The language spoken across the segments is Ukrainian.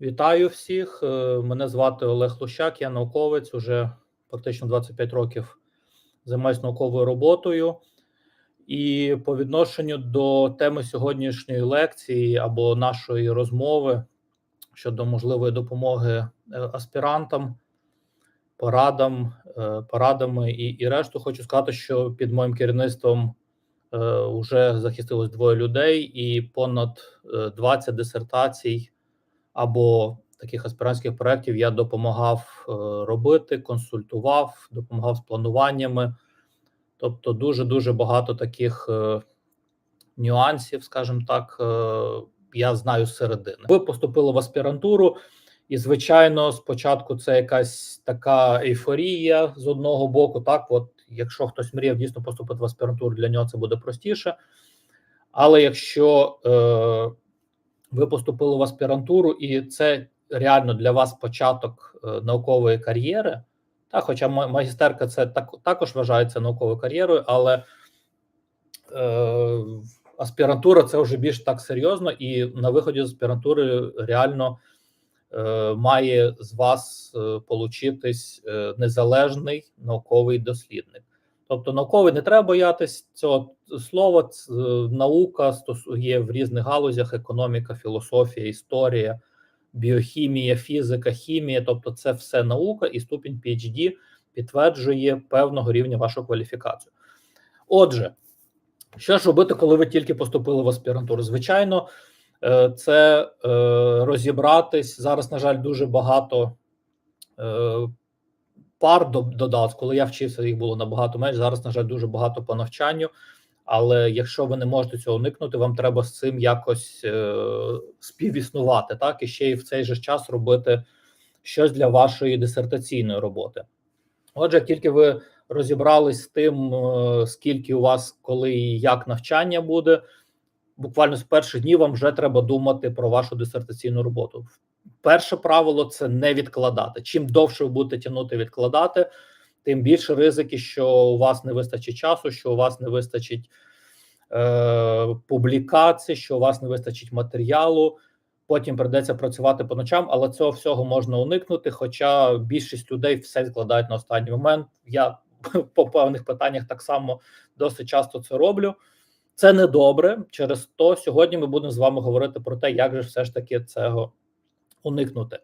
Вітаю всіх. Е, Мене звати Олег Лущак, я науковець. Уже фактично 25 років займаюся науковою роботою. І по відношенню до теми сьогоднішньої лекції або нашої розмови щодо можливої допомоги е, аспірантам, порадам, е, порадами і, і решту, хочу сказати, що під моїм керівництвом вже захистилось двоє людей, і понад е, 20 дисертацій або таких аспірантських проєктів я допомагав е, робити, консультував, допомагав з плануваннями. Тобто, дуже дуже багато таких е, нюансів, скажімо так, е, я знаю з середини. Ви поступили в аспірантуру, і звичайно, спочатку це якась така ейфорія з одного боку. Так, от якщо хтось мріяв дійсно поступити в аспірантуру, для нього це буде простіше. Але якщо ви поступили в аспірантуру, і це реально для вас початок е, наукової кар'єри. Та, хоча магістерка це так, також вважається науковою кар'єрою, але е, аспірантура це вже більш так серйозно, і на виході з аспірантури реально е, має з вас е, получитись е, незалежний науковий дослідник. Тобто, науковий не треба боятись цього слова. Е, наука є в різних галузях: економіка, філософія, історія, біохімія, фізика, хімія. Тобто, це все наука, і ступінь PhD підтверджує певного рівня вашу кваліфікацію. Отже, що ж робити, коли ви тільки поступили в аспірантуру? Звичайно, е, це е, розібратись зараз. На жаль, дуже багато пар додав, коли я вчився, їх було набагато менше. Зараз, на жаль, дуже багато по навчанню. Але якщо ви не можете цього уникнути, вам треба з цим якось е, співіснувати, так і ще й в цей же час робити щось для вашої дисертаційної роботи. Отже, тільки ви розібрались з тим, е, скільки у вас коли і як навчання буде, буквально з перших днів вам вже треба думати про вашу дисертаційну роботу. Перше правило це не відкладати. Чим довше ви будете тягнути відкладати, тим більше ризики, що у вас не вистачить часу, що у вас не вистачить публікацій, що у вас не вистачить матеріалу. Потім придеться працювати по ночам, але цього всього можна уникнути. Хоча більшість людей все відкладають на останній момент. Я по певних питаннях так само досить часто це роблю. Це не добре. Через то сьогодні ми будемо з вами говорити про те, як же все ж таки цього уникнути.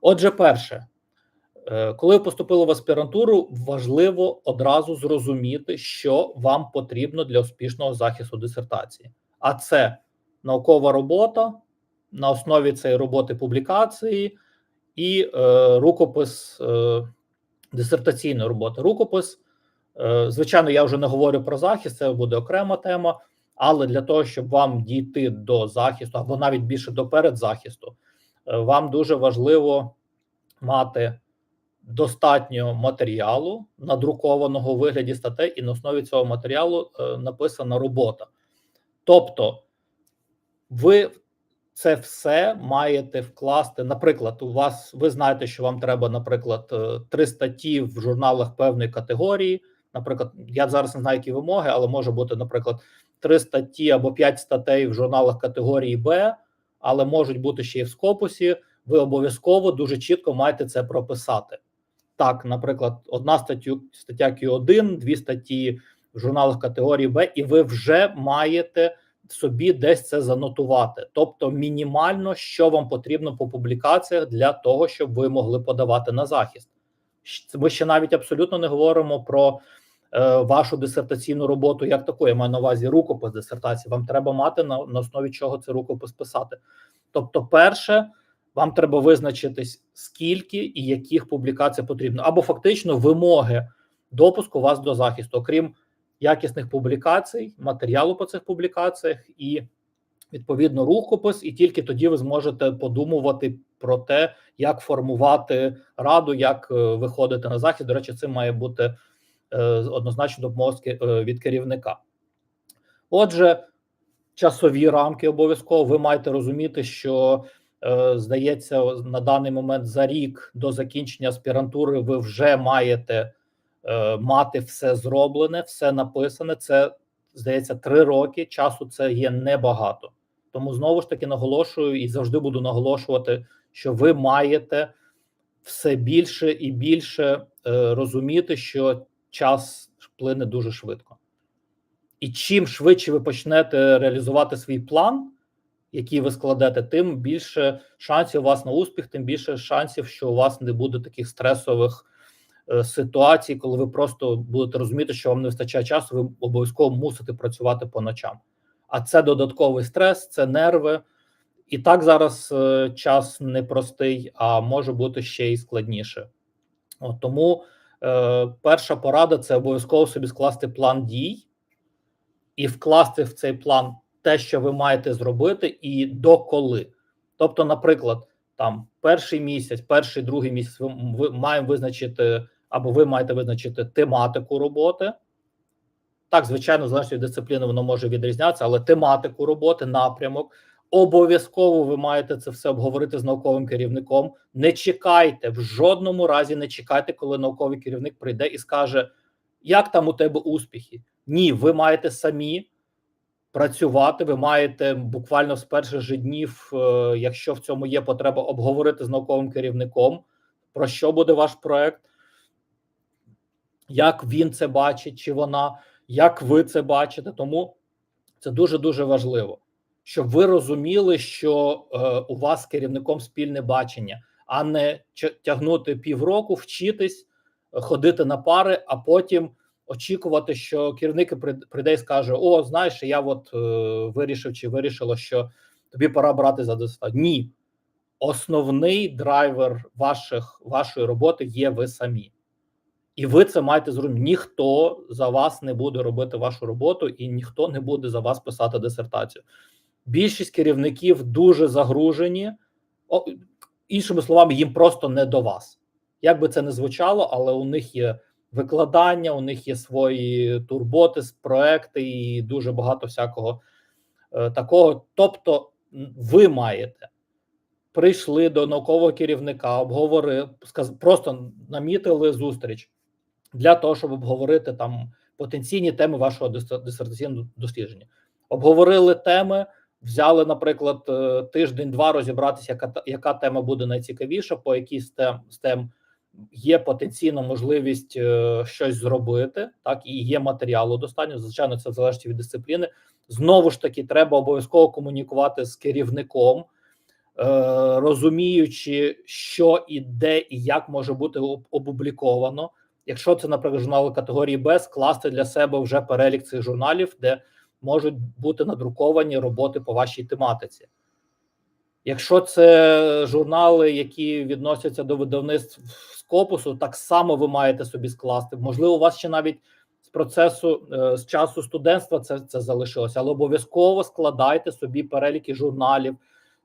Отже, перше, е, коли ви поступили в аспірантуру, важливо одразу зрозуміти, що вам потрібно для успішного захисту дисертації. А це наукова робота на основі цієї роботи публікації і е, рукопис е, дисертаційної роботи. Рукопис, е, звичайно, я вже не говорю про захист, це буде окрема тема. Але для того, щоб вам дійти до захисту, або навіть більше до передзахисту, Е, вам дуже важливо мати достатньо матеріалу надрукованого у вигляді статей, і на основі цього матеріалу е, написана робота. Тобто, ви це все маєте вкласти. Наприклад, у вас ви знаєте, що вам треба, наприклад, е, три статті в журналах певної категорії. Наприклад, я зараз не знаю, які вимоги, але може бути, наприклад, три статті або п'ять статей в журналах категорії Б але можуть бути ще й в скопусі. Ви обов'язково дуже чітко маєте це прописати. Так, наприклад, одна статтю, стаття Q1, дві статті в журналах категорії Б, і ви вже маєте собі десь це занотувати. Тобто, мінімально, що вам потрібно по публікаціях для того, щоб ви могли подавати на захист. Ми ще навіть абсолютно не говоримо про е, вашу дисертаційну роботу, як таку. Я маю на увазі рукопис дисертації. Вам треба мати на, на основі чого це рукопис писати. Тобто, перше, вам треба визначитись, скільки і яких публікацій потрібно, або фактично вимоги допуску вас до захисту, окрім якісних публікацій, матеріалу по цих публікаціях і відповідно рукопис, і тільки тоді ви зможете подумувати про те, як формувати раду, як е, виходити на захід. До речі, це має бути е, однозначно допомога е, від керівника. Отже часові рамки обов'язково ви маєте розуміти, що здається, на даний момент за рік до закінчення аспірантури ви вже маєте е, мати все зроблене, все написане. Це здається три роки. Часу це є небагато. Тому знову ж таки наголошую і завжди буду наголошувати, що ви маєте все більше і більше е, розуміти, що час плине дуже швидко. І чим швидше ви почнете реалізувати свій план, який ви складете, тим більше шансів у вас на успіх, тим більше шансів, що у вас не буде таких стресових е, ситуацій, коли ви просто будете розуміти, що вам не вистачає часу, ви обов'язково мусите працювати по ночам. А це додатковий стрес, це нерви. І так зараз е, час непростий, а може бути ще й складніше. От тому е, перша порада це обов'язково собі скласти план дій і вкласти в цей план те, що ви маєте зробити, і доколи. Тобто, наприклад, там перший місяць, перший другий місяць, ви, ви маємо визначити, або ви маєте визначити тематику роботи. Так, звичайно, залежно від дисципліни, воно може відрізнятися, але тематику роботи, напрямок. Обов'язково ви маєте це все обговорити з науковим керівником. Не чекайте в жодному разі, не чекайте, коли науковий керівник прийде і скаже, як там у тебе успіхи. Ні, ви маєте самі працювати. Ви маєте буквально з перших же днів, е, якщо в цьому є потреба, обговорити з науковим керівником, про що буде ваш проект, як він це бачить, чи вона, як ви це бачите. Тому це дуже дуже важливо, щоб ви розуміли, що е, у вас з керівником спільне бачення, а не тягнути півроку, вчитись, ходити на пари, а потім очікувати, що керівник прийде і скаже: О, знаєш, я от е, вирішив чи вирішила, що тобі пора брати за достатньо. Ні, основний драйвер ваших вашої роботи є ви самі. І ви це маєте зрозуміти. Ніхто за вас не буде робити вашу роботу, і ніхто не буде за вас писати дисертацію. Більшість керівників дуже загружені, іншими словами, їм просто не до вас. Як би це не звучало, але у них є викладання, у них є свої турботи, проекти і дуже багато всякого е, такого. Тобто, ви маєте прийшли до наукового керівника, обговорили, просто намітили зустріч для того, щоб обговорити там потенційні теми вашого дисертаційного дослідження. Обговорили теми. Взяли, наприклад, е, тиждень-два розібратися, яка яка тема буде найцікавіша, по якій з тем, з тем є потенційна можливість е, щось зробити, так і є матеріалу достатньо. Звичайно, це залежить від дисципліни. Знову ж таки, треба обов'язково комунікувати з керівником, е, розуміючи, що і де і як може бути опубліковано. Якщо це, наприклад, журнали категорії Б, скласти для себе вже перелік цих журналів, де можуть бути надруковані роботи по вашій тематиці. Якщо це журнали, які відносяться до видавництв скопусу, так само ви маєте собі скласти. Можливо, у вас ще навіть з процесу е, з часу студентства це це залишилося, але обов'язково складайте собі переліки журналів,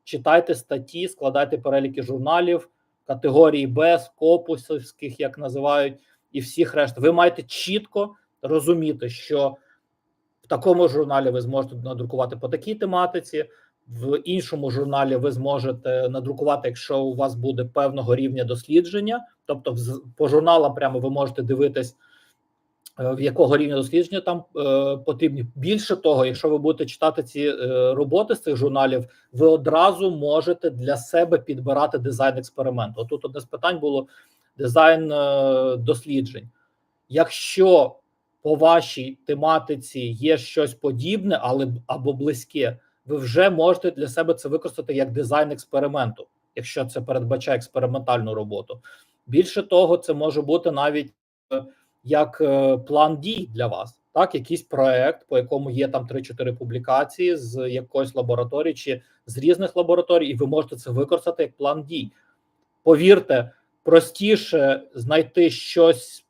читайте статті, складайте переліки журналів категорії Б, скопусівських, як називають, і всіх решт. Ви маєте чітко розуміти, що в такому журналі ви зможете надрукувати по такій тематиці. В іншому журналі ви зможете надрукувати, якщо у вас буде певного рівня дослідження, тобто по журналам прямо ви можете дивитись, е, в якого рівня дослідження там е, потрібні. Більше того, якщо ви будете читати ці е, роботи з цих журналів, ви одразу можете для себе підбирати дизайн експерименту. Тут одне з питань було дизайн е, досліджень. Якщо по вашій тематиці є щось подібне, але або близьке ви вже можете для себе це використати як дизайн експерименту, якщо це передбачає експериментальну роботу. Більше того, це може бути навіть е, як е, план дій для вас, так, якийсь проект, по якому є там 3-4 публікації з якоїсь лабораторії чи з різних лабораторій, і ви можете це використати як план дій. Повірте, простіше знайти щось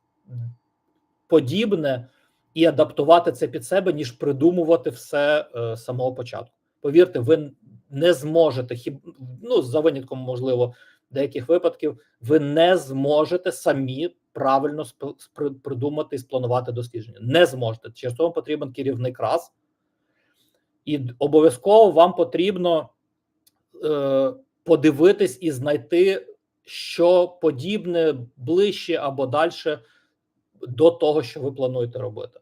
подібне і адаптувати це під себе, ніж придумувати все е, з самого початку повірте, ви не зможете хіб ну за винятком, можливо, деяких випадків, ви не зможете самі правильно придумати і спланувати дослідження. Не зможете. Через тому потрібен керівник раз, і обов'язково вам потрібно е, подивитись і знайти що подібне ближче або далі до того, що ви плануєте робити.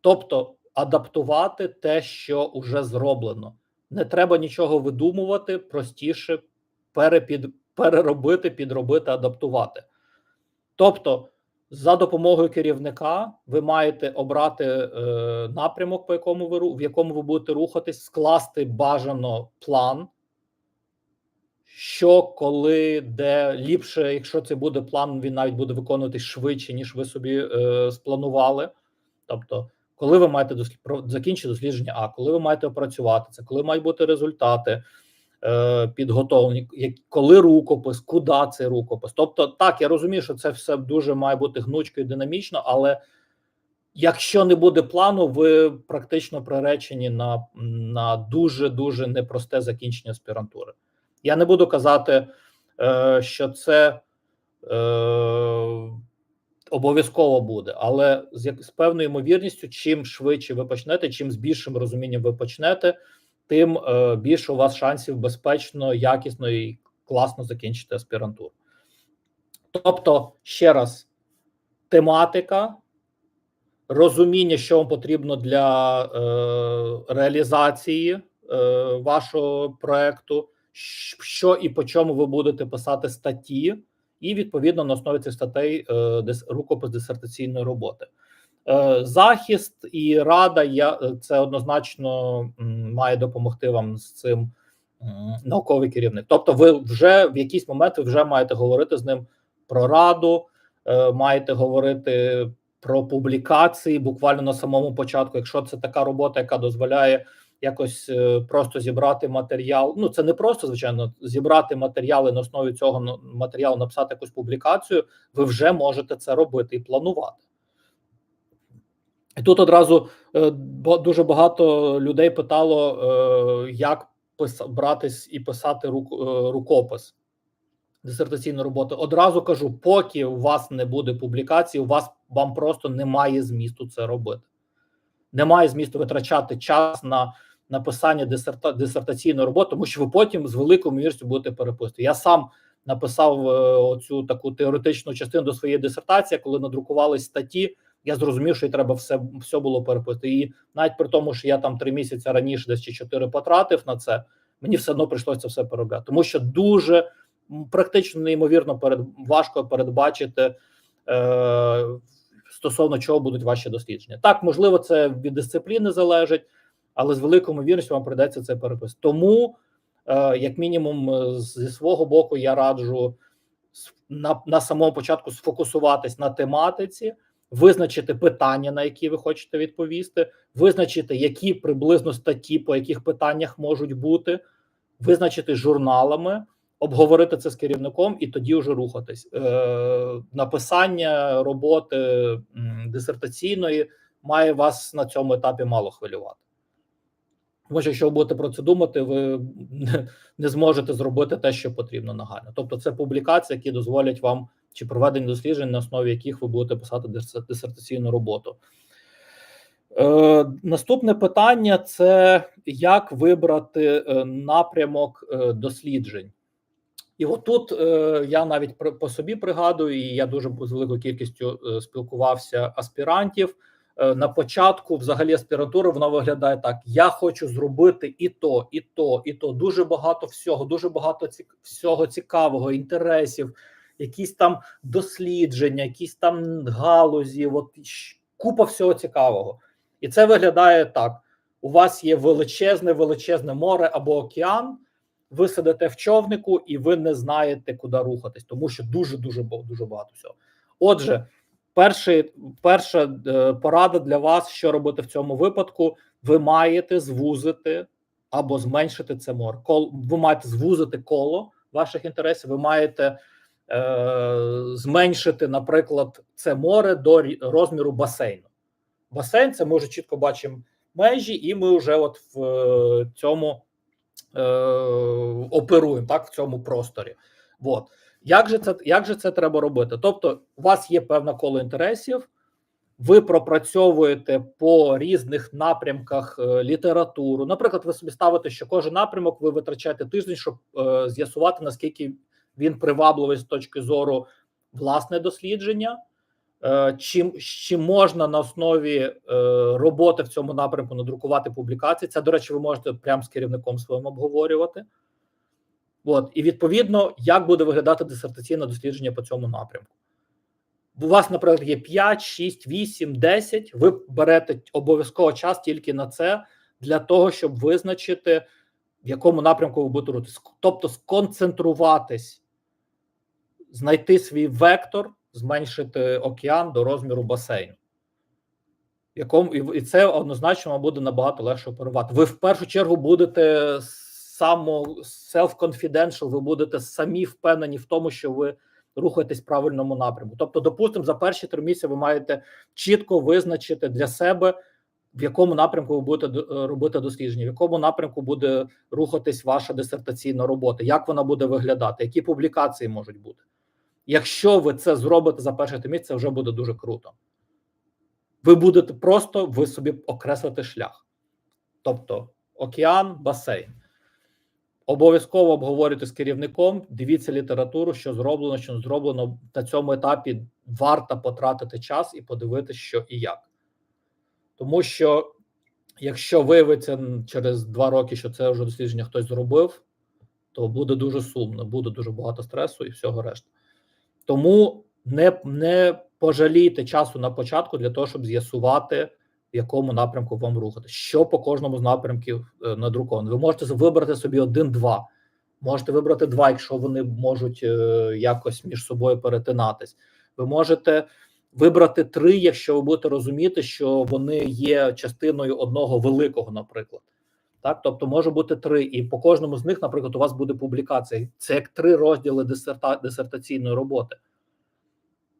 Тобто адаптувати те, що вже зроблено. Не треба нічого видумувати, простіше перепід, переробити, підробити, адаптувати. Тобто, за допомогою керівника ви маєте обрати е, напрямок, по якому ви в якому ви будете рухатись, скласти бажано план. Що, коли, де ліпше, якщо це буде план, він навіть буде виконуватись швидше, ніж ви собі е, спланували. Тобто, коли ви маєте дослід... закінчити дослідження, а коли ви маєте опрацювати це, коли мають бути результати е, підготовлені, як, коли рукопис, куди цей рукопис. Тобто, так, я розумію, що це все дуже має бути гнучко і динамічно, але якщо не буде плану, ви практично приречені на, на дуже дуже непросте закінчення аспірантури. Я не буду казати, е, що це е, обов'язково буде, але з, як, з певною ймовірністю, чим швидше ви почнете, чим з більшим розумінням ви почнете, тим е, більше у вас шансів безпечно, якісно і класно закінчити аспірантуру. Тобто, ще раз, тематика, розуміння, що вам потрібно для е, реалізації е, вашого проекту, що і по чому ви будете писати статті, і відповідно на основі цих статей е, рукопис дисертаційної роботи. Е, Захист і рада я е, це однозначно має допомогти вам з цим науковий керівник. Тобто, ви вже в якийсь момент ви вже маєте говорити з ним про раду, маєте говорити про публікації буквально на самому початку. Якщо це така робота, яка дозволяє якось е, просто зібрати матеріал. Ну це не просто звичайно зібрати матеріали на основі цього ну, матеріалу, написати якусь публікацію. Ви вже можете це робити і планувати. І тут одразу е, дуже багато людей питало, е, як братись і писати рук, рукопис дисертаційної роботи. Одразу кажу, поки у вас не буде публікації, у вас вам просто немає змісту це робити. Немає змісту витрачати час на написання дисерта, дисертаційної роботи, тому що ви потім з великою ймовірністю будете переписувати. Я сам написав е, оцю таку теоретичну частину до своєї дисертації, коли надрукувались статті. Я зрозумів, що і треба все все було переписати. І навіть при тому, що я там три місяці раніше, десь чи чотири потратив на це, мені все одно прийшлося все переробляти, тому що дуже практично неймовірно перед важко передбачити е, стосовно чого будуть ваші дослідження. Так, можливо, це від дисципліни залежить, але з великою ймовірністю вам прийдеться це переписати. Тому, е, як мінімум, е, зі свого боку, я раджу на, на самому початку сфокусуватись на тематиці, визначити питання, на які ви хочете відповісти, визначити, які приблизно статті по яких питаннях можуть бути, визначити журналами, обговорити це з керівником і тоді вже рухатись. Е, написання роботи дисертаційної має вас на цьому етапі мало хвилювати. Тому що якщо ви будете про це думати, ви не, зможете зробити те, що потрібно нагально. Тобто, це публікації, які дозволять вам чи проведення досліджень, на основі яких ви будете писати дисер- дисертаційну роботу. Е, наступне питання це як вибрати е, напрямок е, досліджень. І отут е, я навіть по собі пригадую, і я дуже з великою кількістю е, спілкувався аспірантів. Е, на початку, взагалі, аспірантури вона виглядає так: я хочу зробити і то, і то, і то. Дуже багато всього, дуже багато цік- всього цікавого, інтересів, якісь там дослідження, якісь там галузі, от купа всього цікавого. І це виглядає так: у вас є величезне, величезне море або океан. Ви сидите в човнику і ви не знаєте, куди рухатись, тому що дуже дуже дуже багато всього. Отже, перший, перша е, порада для вас, що робити в цьому випадку, ви маєте звузити або зменшити це море. Ви маєте звузити коло ваших інтересів, ви маєте е, зменшити, наприклад, це море до розміру басейну. Басейн це ми вже чітко бачимо межі, і ми вже от в е, цьому е, оперуємо так в цьому просторі. От. Як же це як же це треба робити? Тобто, у вас є певна коло інтересів, ви пропрацьовуєте по різних напрямках е, літературу. Наприклад, ви собі ставите, що кожен напрямок ви витрачаєте тиждень, щоб е, з'ясувати, наскільки він привабливий з точки зору власне дослідження. Е, Чи, чи можна на основі е, роботи в цьому напрямку надрукувати публікації? Це, до речі, ви можете прямо з керівником своїм обговорювати. От, і відповідно, як буде виглядати дисертаційне дослідження по цьому напрямку. У вас, наприклад, є 5, 6, 8, 10, ви берете обов'язково час тільки на це для того, щоб визначити, в якому напрямку ви будете рухатись. Тобто сконцентруватись, знайти свій вектор, зменшити океан до розміру басейну. Якому і це однозначно буде набагато легше оперувати. Ви в першу чергу будете само self-confidential, ви будете самі впевнені в тому, що ви рухаєтесь в правильному напрямку. Тобто, допустимо, за перші три місяці ви маєте чітко визначити для себе, в якому напрямку ви будете робити дослідження, в якому напрямку буде рухатись ваша дисертаційна робота, як вона буде виглядати, які публікації можуть бути. Якщо ви це зробите за перший три місяці, це вже буде дуже круто. Ви будете просто ви собі окреслити шлях. Тобто океан, басейн. Обов'язково обговорюйте з керівником, дивіться літературу, що зроблено, що не зроблено на цьому етапі. Варто потратити час і подивитися, що і як. Тому що, якщо виявиться через два роки, що це вже дослідження хтось зробив, то буде дуже сумно, буде дуже багато стресу і всього решта. Тому не, не пожалійте часу на початку для того, щоб з'ясувати, в якому напрямку вам рухати. Що по кожному з напрямків е, надруковано. Ви можете вибрати собі один-два. Можете вибрати два, якщо вони можуть е, якось між собою перетинатись. Ви можете вибрати три, якщо ви будете розуміти, що вони є частиною одного великого, наприклад. Так, тобто може бути три, і по кожному з них, наприклад, у вас буде публікація. Це як три розділи дисерта, дисертаційної роботи.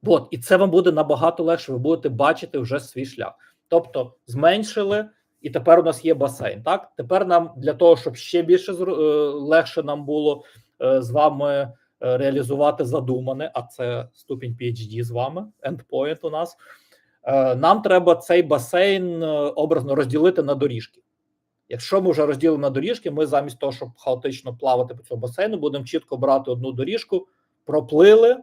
От, і це вам буде набагато легше. Ви будете бачити вже свій шлях. Тобто, зменшили, і тепер у нас є басейн. Так, тепер нам для того, щоб ще більше е, легше нам було е, з вами е, реалізувати задумане, а це ступінь PhD з вами, endpoint у нас. Нам треба цей басейн образно розділити на доріжки. Якщо ми вже розділимо на доріжки, ми замість того, щоб хаотично плавати по цьому басейну, будемо чітко брати одну доріжку, проплили,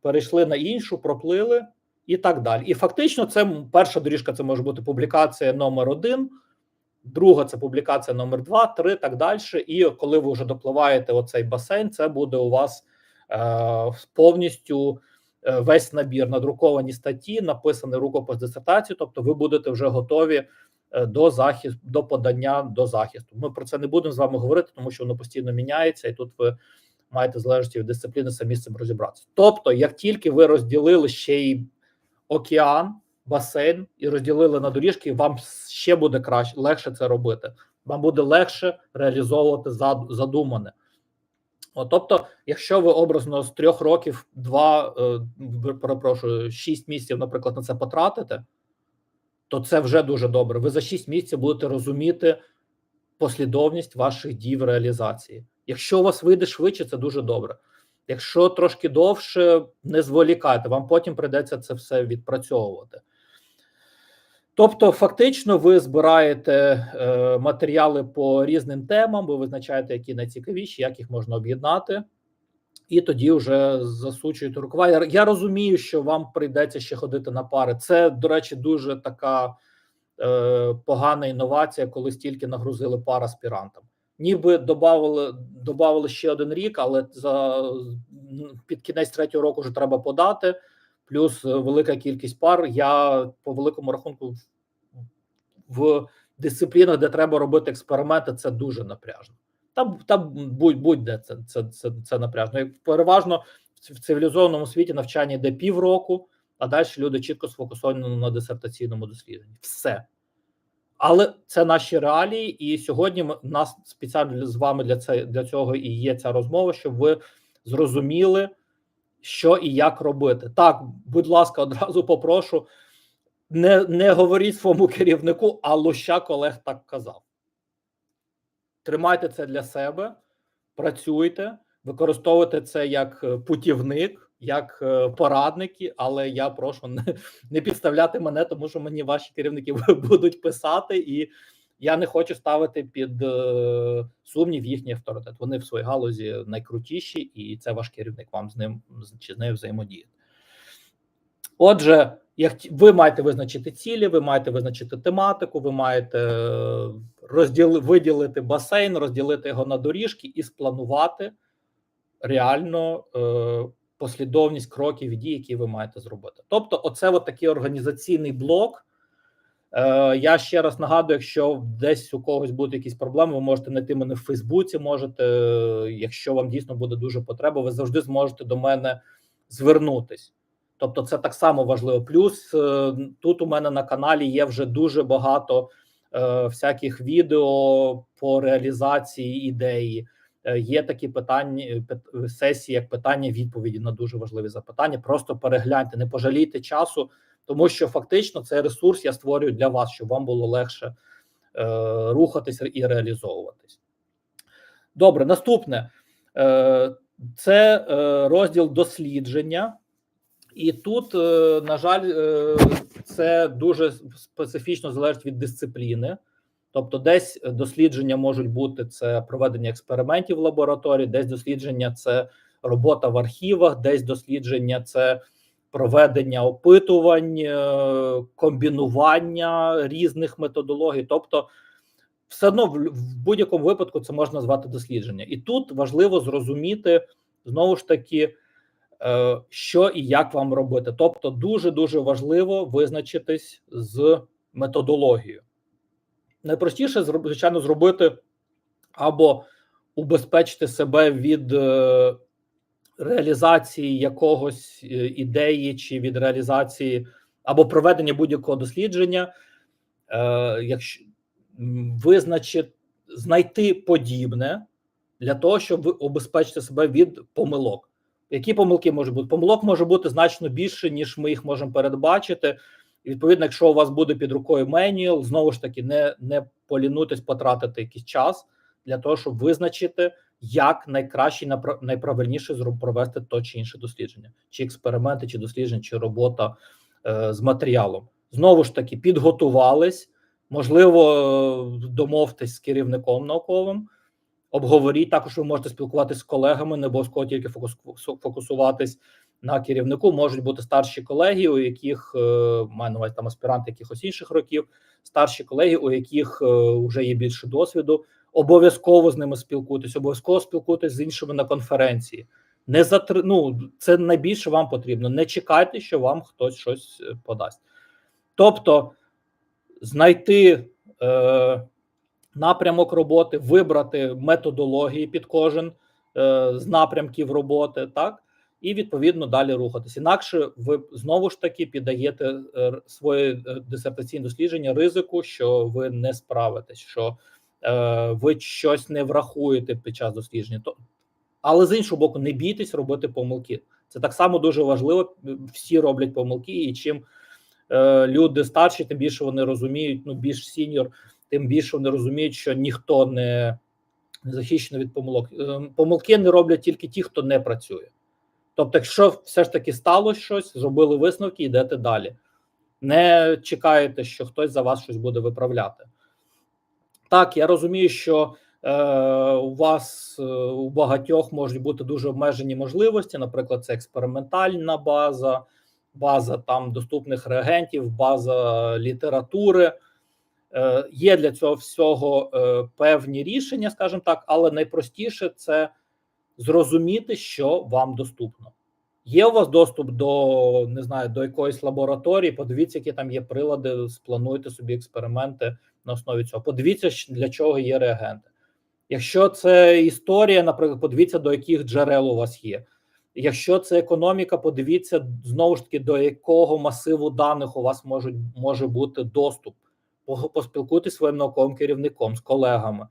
перейшли на іншу, проплили і так далі. І фактично, це перша доріжка це може бути публікація номер один, друга це публікація номер два, три, так далі. І коли ви вже допливаєте оцей басейн, це буде у вас е, повністю е, весь набір надруковані статті, написаний рукопис дисертації, тобто ви будете вже готові. Е, до захисту до подання до захисту. Ми про це не будемо з вами говорити, тому що воно постійно міняється, і тут ви маєте залежності від дисципліни самі з цим розібратися. Тобто, як тільки ви розділили ще й океан, басейн і розділили на доріжки, вам ще буде краще легше це робити. Вам буде легше реалізовувати задумане. О, тобто, якщо ви образно з трьох років, два е, перепрошую, шість місяців, наприклад, на це потратите, то це вже дуже добре. Ви за шість місяців будете розуміти послідовність ваших дій в реалізації. Якщо у вас вийде швидше, це дуже добре. Якщо трошки довше, не зволікайте, вам потім прийдеться це все відпрацьовувати. Тобто, фактично, ви збираєте е, матеріали по різним темам, ви визначаєте, які найцікавіші, як їх можна об'єднати, і тоді вже засучуєте рукава. Я, я розумію, що вам прийдеться ще ходити на пари. Це, до речі, дуже така е, погана інновація, коли стільки нагрузили пар аспірантам ніби додавали додавали ще один рік, але за під кінець третього року вже треба подати. Плюс велика кількість пар. Я по великому рахунку в дисциплінах, де треба робити експерименти, це дуже напряжно. Там там будь-де це це, це, це напряжно. Переважно в цивілізованому світі навчання йде півроку, а далі люди чітко сфокусовані на дисертаційному дослідженні. Все. Але це наші реалії, і сьогодні ми нас спеціально з вами для це для цього і є ця розмова, щоб ви зрозуміли, що і як робити. Так, будь ласка, одразу попрошу не не говоріть своєму керівнику, а Лущак Олег так казав. Тримайте це для себе, працюйте, використовуйте це як е, путівник як е, порадники, але я прошу не, не підставляти мене, тому що мені ваші керівники будуть писати, і я не хочу ставити під е, сумнів їхній авторитет. Вони в своїй галузі найкрутіші, і це ваш керівник вам з ним чи з нею взаємодіяти. Отже, як ви маєте визначити цілі, ви маєте визначити тематику, ви маєте е, розділи, виділити басейн, розділити його на доріжки і спланувати реально е, послідовність кроків і дій, які ви маєте зробити. Тобто, оце от такий організаційний блок. Е, я ще раз нагадую, якщо десь у когось будуть якісь проблеми, ви можете знайти мене в Фейсбуці. Можете, якщо вам дійсно буде дуже потреба, ви завжди зможете до мене звернутись. Тобто, це так само важливо. Плюс е, тут у мене на каналі є вже дуже багато е, всяких відео по реалізації ідеї. Е, Є такі питання сесії, як питання відповіді на дуже важливі запитання. Просто перегляньте, не пожалійте часу, тому що фактично цей ресурс я створюю для вас, щоб вам було легше е, рухатись і реалізовуватись. Добре, наступне е, це е, розділ дослідження. І тут, е, на жаль, е, це дуже специфічно залежить від дисципліни. Тобто, десь дослідження можуть бути це проведення експериментів в лабораторії, десь дослідження це робота в архівах, десь дослідження це проведення опитувань, е, комбінування різних методологій. Тобто, все одно в, будь-якому випадку це можна назвати дослідження. І тут важливо зрозуміти знову ж таки, е, що і як вам робити. Тобто, дуже дуже важливо визначитись з методологією. Найпростіше, звичайно, зробити або убезпечити себе від е, реалізації якогось е, ідеї чи від реалізації або проведення будь-якого дослідження, е, якщо визначити, знайти подібне для того, щоб убезпечити себе від помилок. Які помилки можуть бути? Помилок може бути значно більше, ніж ми їх можемо передбачити. Відповідно, якщо у вас буде під рукою менюал, знову ж таки, не, не полінутись потратити якийсь час для того, щоб визначити, як найкраще і найправильніше провести то чи інше дослідження, чи експерименти, чи дослідження, чи робота е, з матеріалом. Знову ж таки, підготувались, можливо, домовтесь з керівником науковим, обговоріть. Також ви можете спілкуватися з колегами, не обов'язково тільки фокусуватись на керівнику. Можуть бути старші колеги, у яких е, маю на увазі там аспіранти якихось інших років, старші колеги, у яких е, вже є більше досвіду. Обов'язково з ними спілкуйтесь, обов'язково спілкуйтесь з іншими на конференції. Не затр... ну, це найбільше вам потрібно. Не чекайте, що вам хтось щось е, подасть. Тобто знайти е, напрямок роботи, вибрати методології під кожен е, з напрямків роботи, так і відповідно далі рухатись. Інакше ви знову ж таки піддаєте е, своє е, дисертаційне дослідження ризику, що ви не справитесь, що е, ви щось не врахуєте під час дослідження. То але з іншого боку, не бійтесь робити помилки. Це так само дуже важливо. Всі роблять помилки, і чим е, люди старші, тим більше вони розуміють. Ну більш сіньор, тим більше вони розуміють, що ніхто не, захищений від помилок. Е, помилки не роблять тільки ті, хто не працює. Тобто, якщо все ж таки сталося щось, зробили висновки, йдете далі. Не чекаєте, що хтось за вас щось буде виправляти. Так, я розумію, що е, у вас е, у багатьох можуть бути дуже обмежені можливості. Наприклад, це експериментальна база, база там доступних реагентів, база літератури. Е, є для цього всього е, певні рішення, скажімо так, але найпростіше це зрозуміти, що вам доступно. Є у вас доступ до не знаю, до якоїсь лабораторії. Подивіться, які там є прилади, сплануйте собі експерименти на основі цього. Подивіться, для чого є реагенти. Якщо це історія, наприклад, подивіться, до яких джерел у вас є. Якщо це економіка, подивіться знову ж таки, до якого масиву даних у вас можуть, може бути доступ. Поспілкуйтесь своїм науковим керівником, з колегами.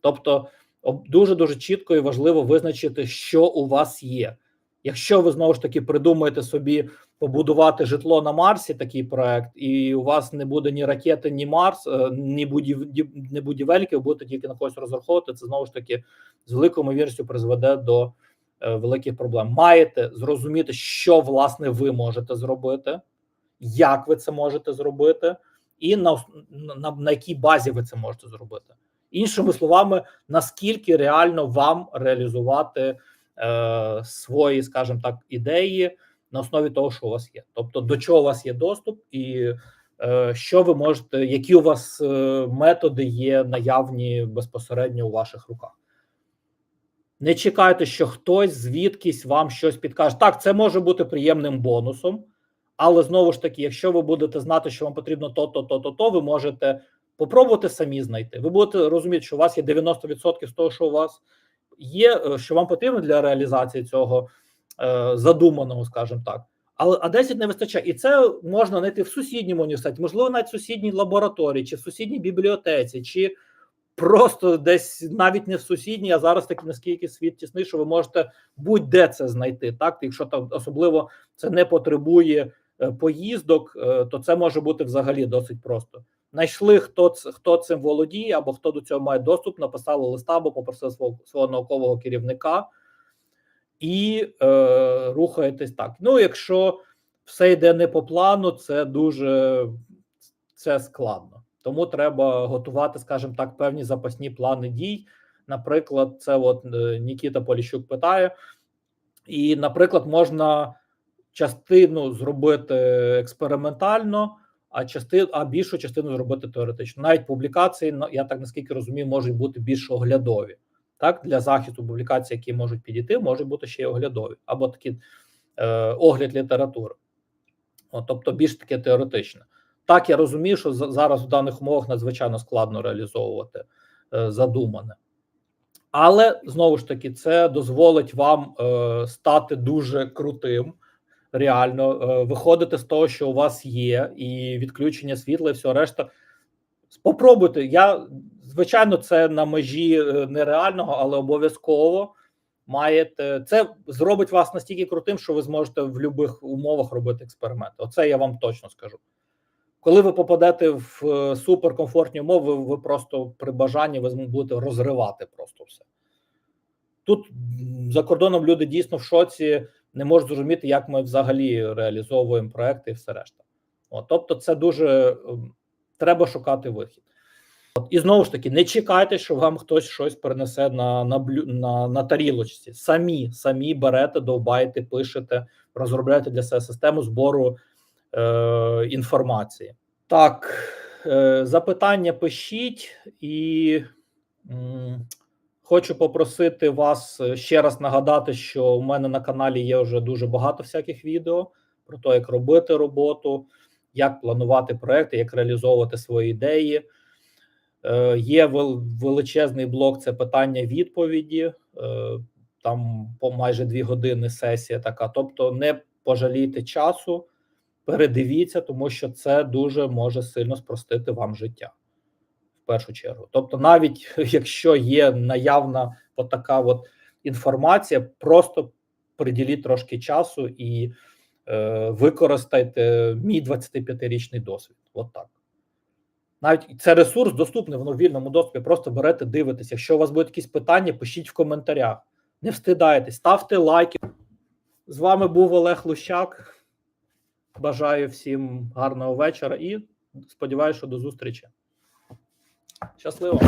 Тобто, об- дуже дуже чітко і важливо визначити, що у вас є. Якщо ви знову ж таки придумаєте собі побудувати житло на Марсі, такий проект, і у вас не буде ні ракети, ні Марс, е, ні будів, будівельки, ви будете тільки на когось розраховувати. Це знову ж таки з великою ймовірністю призведе до е, великих проблем. Маєте зрозуміти, що власне ви можете зробити, як ви це можете зробити, і на, на, на якій базі ви це можете зробити. Іншими словами, наскільки реально вам реалізувати е, свої, скажімо так, ідеї, на основі того, що у вас є. Тобто, до чого у вас є доступ, і е, що ви можете, які у вас е, методи є наявні безпосередньо у ваших руках. Не чекайте, що хтось звідкись вам щось підкаже. Так, це може бути приємним бонусом, але знову ж таки, якщо ви будете знати, що вам потрібно то, то, то, то, то, ви можете попробувати самі знайти. Ви будете розуміти, що у вас є 90% з того, що у вас є, е, що вам потрібно для реалізації цього е, задуманого, скажімо так. Але а 10 не вистачає, і це можна знайти в сусідньому університеті, можливо, навіть в сусідній лабораторії, чи в сусідній бібліотеці, чи просто десь навіть не в сусідній, а зараз таки наскільки світ тісний, що ви можете будь-де це знайти. Так, якщо там особливо це не потребує е, поїздок, е, то це може бути взагалі досить просто. Знайшли, хто хто цим володіє, або хто до цього має доступ, написали листа, або попросили свого, свого наукового керівника і е, рухаєтесь так. Ну, якщо все йде не по плану, це дуже це складно. Тому треба готувати, скажімо так, певні запасні плани дій. Наприклад, це от е, Нікіта Поліщук питає, і, наприклад, можна частину зробити експериментально, а частину, а більшу частину зробити теоретично. Навіть публікації, ну, я так наскільки розумію, можуть бути більш оглядові. Так, для захисту публікацій, які можуть підійти, можуть бути ще й оглядові, або такі е, огляд літератури. От, тобто більш таке теоретичне. Так, я розумію, що за- зараз в даних умовах надзвичайно складно реалізовувати е, задумане. Але знову ж таки, це дозволить вам е, стати дуже крутим, реально е, виходити з того, що у вас є, і відключення світла, і все решта. Спробуйте. Я звичайно, це на межі е, нереального, але обов'язково маєте це зробить вас настільки крутим, що ви зможете в будь-яких умовах робити експерименти. Оце я вам точно скажу. Коли ви попадете в е, суперкомфортні умови, ви просто при бажанні ви будете розривати просто все. Тут за кордоном люди дійсно в шоці, не можуть зрозуміти, як ми взагалі реалізовуємо проекти і все решта. От, тобто, це дуже ем, треба шукати вихід. От, і знову ж таки, не чекайте, що вам хтось щось принесе на, на, на, на тарілочці. Самі, самі берете, довбаєте, пишете, розробляєте для себе систему збору е, інформації. Так, е, запитання пишіть, і м, хочу попросити вас е, ще раз нагадати, що у мене на каналі є вже дуже багато всяких відео про те, як робити роботу, як планувати проекти, як реалізовувати свої ідеї. Е, Є величезний блок це питання-відповіді. Е, Там по майже дві години сесія така. Тобто, не пожалійте часу, передивіться, тому що це дуже може сильно спростити вам життя першу чергу. Тобто, навіть якщо є наявна така от інформація, просто приділіть трошки часу і е, використайте мій 25-річний досвід. От так. Навіть це ресурс доступний, воно в вільному доступі. Просто берете, дивитесь. Якщо у вас будуть якісь питання, пишіть в коментарях. Не встидайтесь, ставте лайки. З вами був Олег Лущак. Бажаю всім гарного вечора і сподіваюся, що до зустрічі. Щасливо!